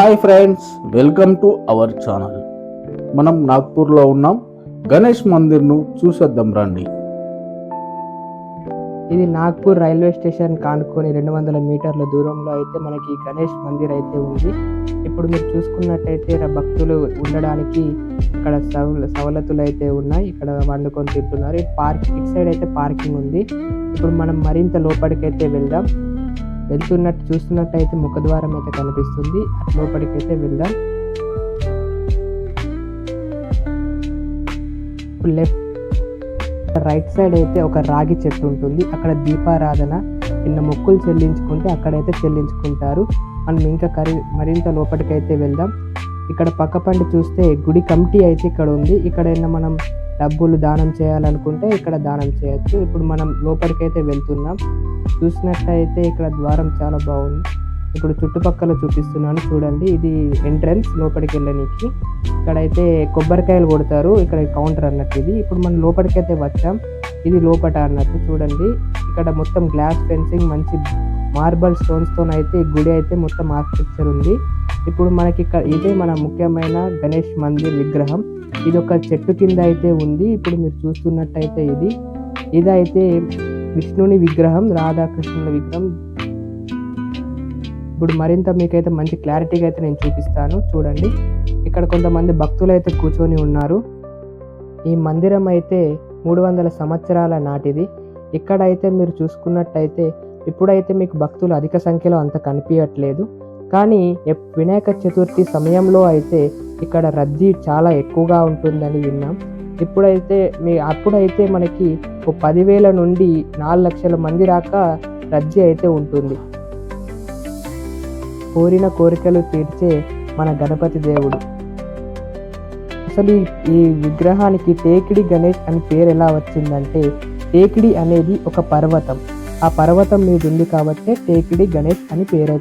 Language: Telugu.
Hi friends welcome to our channel. మనం నాగ్పూర్లో ఉన్నాం. గణేష్ మందిర్ను చూసేద్దాం రండి. ఇది నాగ్పూర్ రైల్వే స్టేషన్ కానుకొని రెండు వందల మీటర్ల దూరంలో అయితే మనకి గణేష్ మందిర్ అయితే ఉంది. ఇప్పుడు మీరు చూసుకున్నట్టయితే భక్తులు ఉండడానికి ఇక్కడ సవలతులు అయితే ఉన్నాయి. ఇక్కడ వండుకొని తింటున్నారు. పార్క్ ఇటు సైడ్ అయితే పార్కింగ్ ఉంది. ఇప్పుడు మనం మరింత లోపలికి అయితే వెళ్దాం. వెళ్తున్నట్టు చూస్తున్నట్టయితే ముఖద్వారం అయితే కనిపిస్తుంది. లోపలికైతే అయితే వెళ్దాం. లెఫ్ట్ రైట్ సైడ్ అయితే ఒక రాగి చెట్టు ఉంటుంది. అక్కడ దీపారాధన చిన్న మొక్కులు చెల్లించుకుంటే అక్కడైతే చెల్లించుకుంటారు. మనం ఇంకా కరి మరింత లోపలికైతే వెళ్దాం. ఇక్కడ పక్కపండి చూస్తే గుడి కమిటీ అయితే ఇక్కడ ఉంది. ఇక్కడ మనం డబ్బులు దానం చేయాలనుకుంటే ఇక్కడ దానం చేయొచ్చు. ఇప్పుడు మనం లోపలికైతే వెళ్తున్నాం. చూసినట్టయితే ఇక్కడ ద్వారం చాలా బాగుంది. ఇప్పుడు చుట్టుపక్కల చూపిస్తున్నాను చూడండి. ఇది ఎంట్రన్స్ లోపలికి వెళ్ళనీకి. ఇక్కడైతే కొబ్బరికాయలు కొడతారు. ఇక్కడ కౌంటర్ అన్నట్టు ఇది. ఇప్పుడు మనం లోపలికైతే వచ్చాం. ఇది లోపట అన్నట్టు చూడండి. ఇక్కడ మొత్తం గ్లాస్ ఫెన్సింగ్ మంచి మార్బల్ స్టోన్స్తో అయితే ఈ గుడి అయితే మొత్తం ఆర్కిటెక్చర్ ఉంది. ఇప్పుడు మనకి ఇక్కడ ఇదే మన ముఖ్యమైన గణేష్ మందిర్ విగ్రహం. ఇది ఒక చెట్టు కింద అయితే ఉంది. ఇప్పుడు మీరు చూస్తున్నట్టయితే ఇది. ఇదైతే విష్ణుని విగ్రహం రాధాకృష్ణుల విగ్రహం. ఇప్పుడు మరింత మీకైతే మంచి క్లారిటీగా అయితే నేను చూపిస్తాను. చూడండి. ఇక్కడ కొంతమంది భక్తులు అయితే కూర్చొని ఉన్నారు. ఈ మందిరం అయితే మూడు వందల సంవత్సరాల నాటిది. ఇక్కడైతే మీరు చూసుకున్నట్టయితే ఇప్పుడైతే మీకు భక్తులు అధిక సంఖ్యలో అంత కనిపించట్లేదు. కానీ వినాయక చతుర్థి సమయంలో అయితే ఇక్కడ రద్దీ చాలా ఎక్కువగా ఉంటుందని విన్నాం. ఇప్పుడైతే మీ అప్పుడైతే మనకి ఒక పదివేల నుండి నాలుగు లక్షల మంది దాకా రద్దీ అయితే ఉంటుంది. కోరిన కోరికలు తీర్చే మన గణపతి దేవుడు. అసలు ఈ- ఈ విగ్రహానికి టేకిడి గణేష్ అని పేరు ఎలా వచ్చిందంటే టేకిడి అనేది ఒక పర్వతం. ఆ పర్వతం మీదుంది కాబట్టి టేకిడి గణేష్ అని పేరు